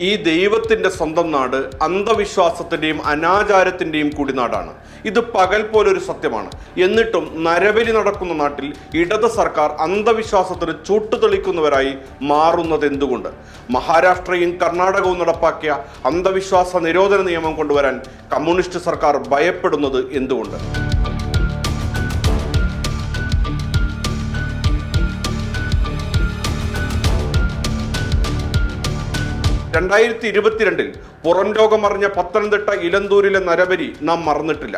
ഈ ദൈവത്തിന്റെ സ്വന്തം നാട് അന്ധവിശ്വാസത്തിന്റെയും അനാചാരത്തിന്റെയും കൂടി നാടാണ്. ഇത് പകൽ പോലൊരു സത്യമാണ്. എന്നിട്ടും നരബലി നടക്കുന്ന നാട്ടിൽ ഇടത് സർക്കാർ അന്ധവിശ്വാസത്തിന് ചൂട്ടുതെളിക്കുന്നവരായി മാറുന്നത് എന്തുകൊണ്ട്? മഹാരാഷ്ട്രയും കർണാടകവും നടപ്പാക്കിയ അന്ധവിശ്വാസ നിരോധന നിയമം കൊണ്ടുവരാൻ കമ്മ്യൂണിസ്റ്റ് സർക്കാർ ഭയപ്പെടുന്നത് എന്തുകൊണ്ട്? രണ്ടായിരത്തി ഇരുപത്തിരണ്ടിൽ പുറം ലോകമറിഞ്ഞ പത്തനംതിട്ട ഇലന്തൂരിലെ നരബലി നാം മറന്നിട്ടില്ല.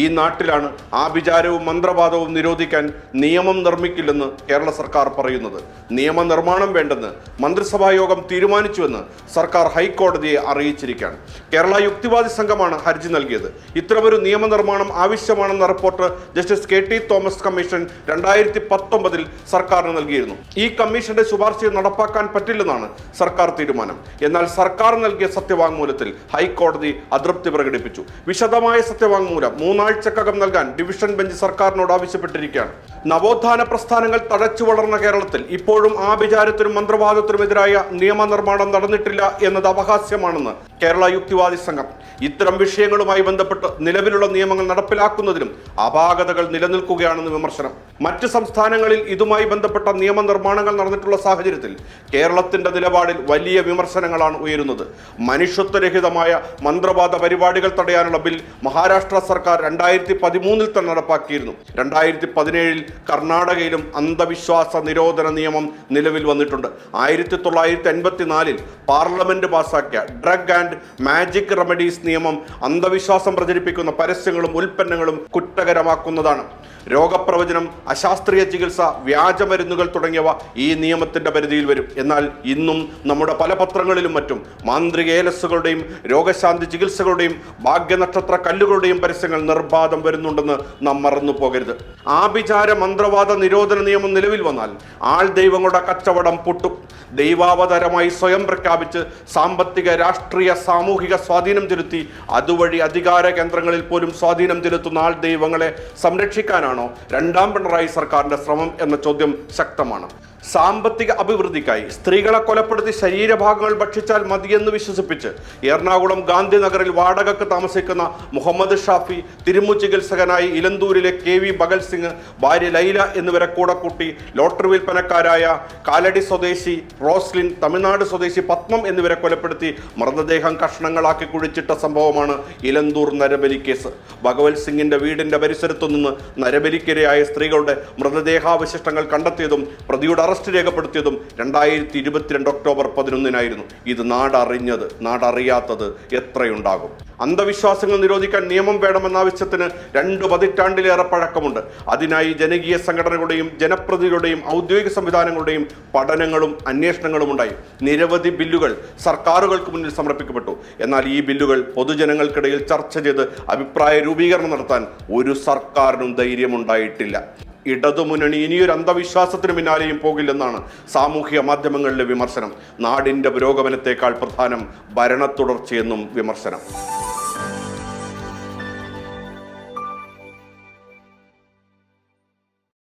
ഈ നാട്ടിലാണ് ആഭിചാരവും മന്ത്രവാദവും നിരോധിക്കാൻ നിയമം നിർമ്മിക്കില്ലെന്ന് കേരള സർക്കാർ പറയുന്നത്. നിയമനിർമ്മാണം വേണ്ടെന്ന് മന്ത്രിസഭാ യോഗം തീരുമാനിച്ചുവെന്ന് സർക്കാർ ഹൈക്കോടതിയെ അറിയിച്ചിരിക്കുകയാണ്. കേരള യുക്തിവാദി സംഘമാണ് ഹർജി നൽകിയത്. ഇത്തരമൊരു നിയമനിർമ്മാണം ആവശ്യമാണെന്ന report justice K T Thomas commission രണ്ടായിരത്തി പത്തൊമ്പതിൽ സർക്കാരിന് നൽകിയിരുന്നു. ഈ കമ്മീഷന്റെ ശുപാർശ നടപ്പാക്കാൻ പറ്റില്ലെന്നാണ് സർക്കാർ തീരുമാനം. എന്നാൽ സർക്കാർ നൽകിയ സത്യവാങ്മൂലത്തിൽ ഹൈക്കോടതി അതൃപ്തി പ്രകടിപ്പിച്ചു. വിശദമായ സത്യവാങ്മൂലം മൂന്നാഴ്ചക്കകം നൽകാൻ ഡിവിഷൻ ബെഞ്ച് സർക്കാരിനോട് ആവശ്യപ്പെട്ടിരിക്കുകയാണ്. നവോത്ഥാന പ്രസ്ഥാനങ്ങൾ തഴച്ചു വളർന്ന കേരളത്തിൽ ഇപ്പോഴും ആഭിചാരത്തിനും മന്ത്രവാദത്തിനുമെതിരായ നിയമനിർമ്മാണം നടന്നിട്ടില്ല എന്നത് അപഹാസ്യമാണെന്ന് കേരള യുക്തിവാദി സംഘം. ഇത്തരം വിഷയങ്ങളുമായി ബന്ധപ്പെട്ട് നിലവിലുള്ള നിയമങ്ങൾ നടപ്പിലാക്കുന്നതിലും അപാകതകൾ നിലനിൽക്കുകയാണെന്ന് വിമർശനം. മറ്റ് സംസ്ഥാനങ്ങളിൽ ഇതുമായി ബന്ധപ്പെട്ട നിയമനിർമ്മാണങ്ങൾ നടന്നിട്ടുള്ള സാഹചര്യത്തിൽ കേരളത്തിന്റെ നിലപാടിൽ വലിയ വിമർശനങ്ങളാണ് ഉയരുന്നത്. മനുഷ്യത്വരഹിതമായ മന്ത്രവാദ പരിപാടികൾ തടയാനുള്ള ബിൽ മഹാരാഷ്ട്ര സർക്കാർ രണ്ടായിരത്തി പതിമൂന്നിൽ തന്നെ നടപ്പാക്കിയിരുന്നു. രണ്ടായിരത്തി പതിനേഴിൽ കർണാടകയിലും അന്ധവിശ്വാസ നിരോധന നിയമം നിലവിൽ വന്നിട്ടുണ്ട്. ആയിരത്തി തൊള്ളായിരത്തി അൻപത്തിനാലിൽ പാർലമെന്റ് പാസാക്കിയ ഡ്രഗ് ആൻഡ് മാജിക് റെമഡീസ് നിയമം അന്ധവിശ്വാസം പ്രചരിപ്പിക്കുന്ന പരസ്യങ്ങളും ഉൽപ്പന്നങ്ങളും കുറ്റകരമാക്കുന്നതാണ്. രോഗപ്രവചനം അശാസ്ത്രീയ ചികിത്സ വ്യാജമരുന്നുകൾ തുടങ്ങിയവ ഈ നിയമത്തിന്റെ പരിധിയിൽ വരും. എന്നാൽ ഇന്നും നമ്മുടെ പല പത്രങ്ങളിലും മറ്റും മാന്ത്രിക ഏലസുകളുടെയും രോഗശാന്തി ചികിത്സകളുടെയും ഭാഗ്യനക്ഷത്ര കല്ലുകളുടെയും പരസ്യങ്ങൾ നിർബാധം വരുന്നുണ്ടെന്ന് നാം മറന്നു പോകരുത് ആഭിചാര മന്ത്രവാദ നിരോധന നിയമം നിലവിൽ വന്നാൽ ആൾ ദൈവങ്ങളുടെ കച്ചവടം പൊട്ടും. ദൈവാവതരമായി സ്വയം പ്രഖ്യാപിച്ച് സാമ്പത്തിക രാഷ്ട്രീയ സാമൂഹിക സ്വാധീനം ചെലുത്തി അതുവഴി അധികാര കേന്ദ്രങ്ങളിൽ പോലും സ്വാധീനം ചെലുത്തുന്ന ആൾ ദൈവങ്ങളെ സംരക്ഷിക്കാനാണോ രണ്ടാം പിണറായി സർക്കാരിന്റെ ശ്രമം എന്ന ചോദ്യം ശക്തമാണ്. സാമ്പത്തിക അഭിവൃദ്ധിക്കായി സ്ത്രീകളെ കൊലപ്പെടുത്തി ശരീരഭാഗങ്ങൾ ഭക്ഷിച്ചാൽ മതിയെന്ന് വിശ്വസിപ്പിച്ച് എറണാകുളം ഗാന്ധിനഗറിൽ വാടകക്ക് താമസിക്കുന്ന മുഹമ്മദ് ഷാഫി തിരുമു ചികിത്സകനായി ഇലന്തൂരിലെ കെ വി ഭഗൽ സിംഗ് ഭാര്യ ലൈല എന്നിവരെ കൂടെ കൂട്ടി ലോട്ടറി വിൽപ്പനക്കാരായ കാലടി സ്വദേശി റോസ്ലിൻ തമിഴ്നാട് സ്വദേശി പത്മം എന്നിവരെ കൊലപ്പെടുത്തി മൃതദേഹം കഷ്ണങ്ങളാക്കി കുഴിച്ചിട്ട സംഭവമാണ് ഇലന്തൂർ നരബലി കേസ്. ഭഗവത് സിംഗിന്റെ വീടിന്റെ പരിസരത്തു നിന്ന് നരബലിക്കിരയായ സ്ത്രീകളുടെ മൃതദേഹാവശിഷ്ടങ്ങൾ കണ്ടെത്തിയതും പ്രതിയുടെ അറസ്റ്റ് രേഖപ്പെടുത്തിയതും രണ്ടായിരത്തി ഇരുപത്തിരണ്ട് ഒക്ടോബർ പതിനൊന്നിനായിരുന്നു. ഇത് നാടറിഞ്ഞത് നാടറിയാത്തത് എത്രയുണ്ടാകും? അന്ധവിശ്വാസങ്ങൾ നിരോധിക്കാൻ നിയമം വേണമെന്ന ആവശ്യത്തിന് രണ്ട് പതിറ്റാണ്ടിലേറെ പഴക്കമുണ്ട്. അതിനായി ജനകീയ സംഘടനകളുടെയും ജനപ്രതിനിധികളുടെയും ഔദ്യോഗിക സംവിധാനങ്ങളുടെയും പഠനങ്ങളും അന്വേഷണങ്ങളും ഉണ്ടായി. നിരവധി ബില്ലുകൾ സർക്കാരുകൾക്ക് മുന്നിൽ സമർപ്പിക്കപ്പെട്ടു. എന്നാൽ ഈ ബില്ലുകൾ പൊതുജനങ്ങൾക്കിടയിൽ ചർച്ച ചെയ്ത് അഭിപ്രായ രൂപീകരണം നടത്താൻ ഒരു സർക്കാരിനും ധൈര്യമുണ്ടായിട്ടില്ല. ഇടതുമുന്നണി ഇനിയൊരു അന്ധവിശ്വാസത്തിന് പിന്നാലെയും പോകില്ലെന്നാണ് സാമൂഹിക മാധ്യമങ്ങളിലെ വിമർശനം. നാടിന്റെ പുരോഗമനത്തെക്കാൾ പ്രധാനം ഭരണത്തുടർച്ചയെന്നും വിമർശനം.